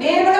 Bien.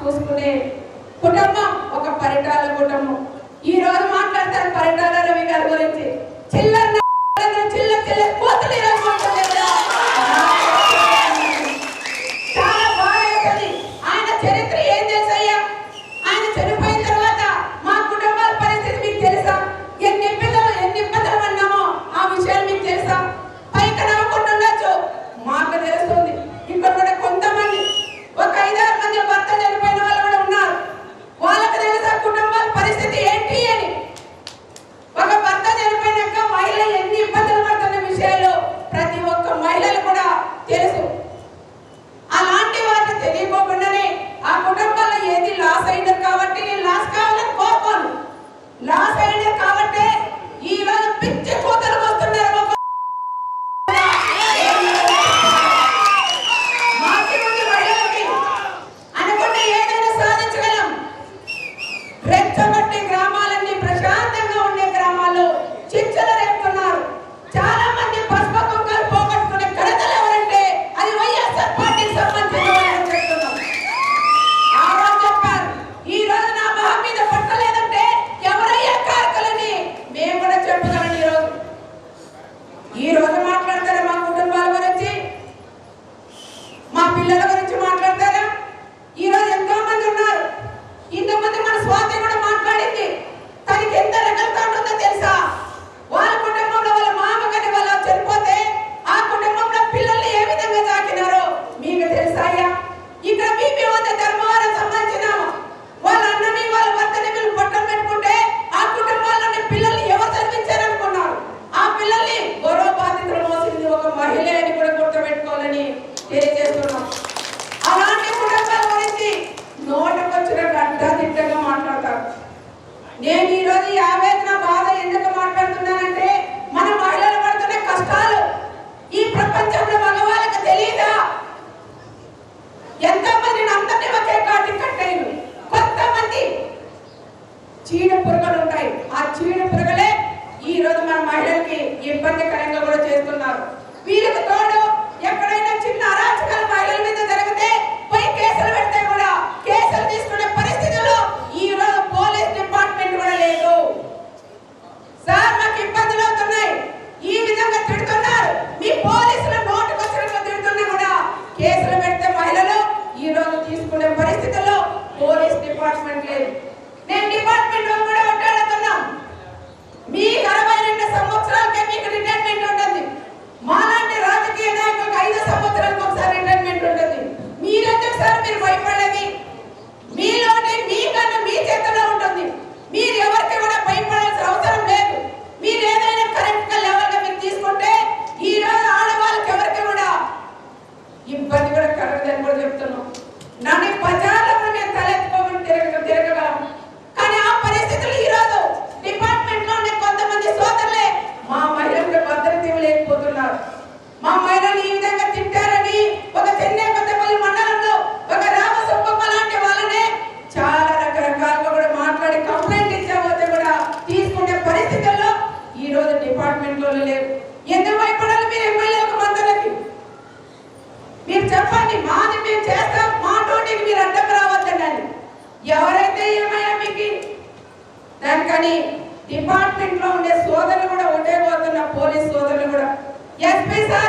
చూసుకునే కుటుంబం ఒక పరిటాల కుటుంబం. ఈ రోజు మాట్లాడతారు పరిటాల రవి గారి గురించి. చిల్లర నేను ఈరోజు యాభై ఆవేదన బాధ ఎందుకు మాట్లాడుతున్నానంటే మన మహిళలు పడుతున్న కష్టాలు ఈ ప్రపంచంలో మగవాళ్ళకి తెలియదా ఎంతో మంది అందరినీ ఒకే కాటి కట్టాను కొంతమంది చీడ పురుగులు ఉంటాయి. ఆ చీడ పురుగులే ఈ రోజు మన మహిళలకి ఇబ్బందికరంగా కూడా చేస్తున్నారు. వీళ్ళకి తోడు ఎక్కడైనా చిన్న అరాచకాలు మహిళల మీద 회사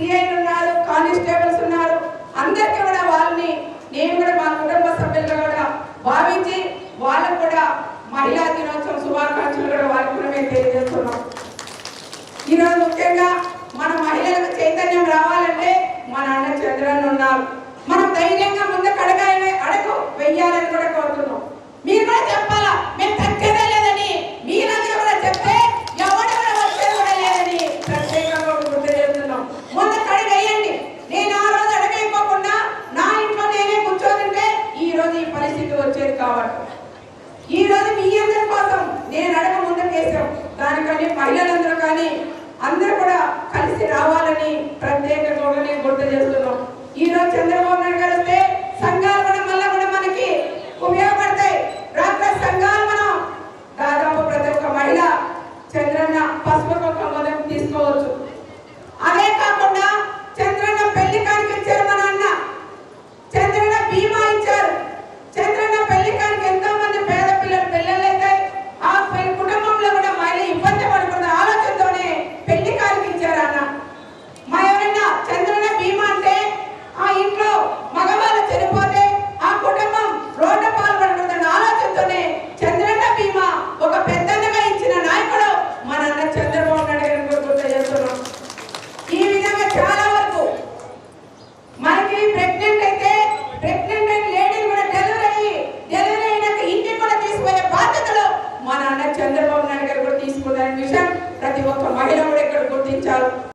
సిఐలు ఉన్నారు కానిస్టేబుల్స్ ఉన్నారు. అందరికీ కూడా వాళ్ళని నేను కూడా మా కుటుంబ సభ్యులు కూడా భావించి వాళ్ళకు కూడా మహిళా దినోత్సవం శుభాకాంక్షలు కూడా వాళ్ళకి కూడా మేము తెలియజేస్తున్నాం. ఈరోజు ముఖ్యంగా మన మహిళలకు చైతన్యం రావాలంటే మన అన్న చంద్రన్ ఉన్నారు. చేస్తున్నాం ఈ రోజు చంద్రబాబు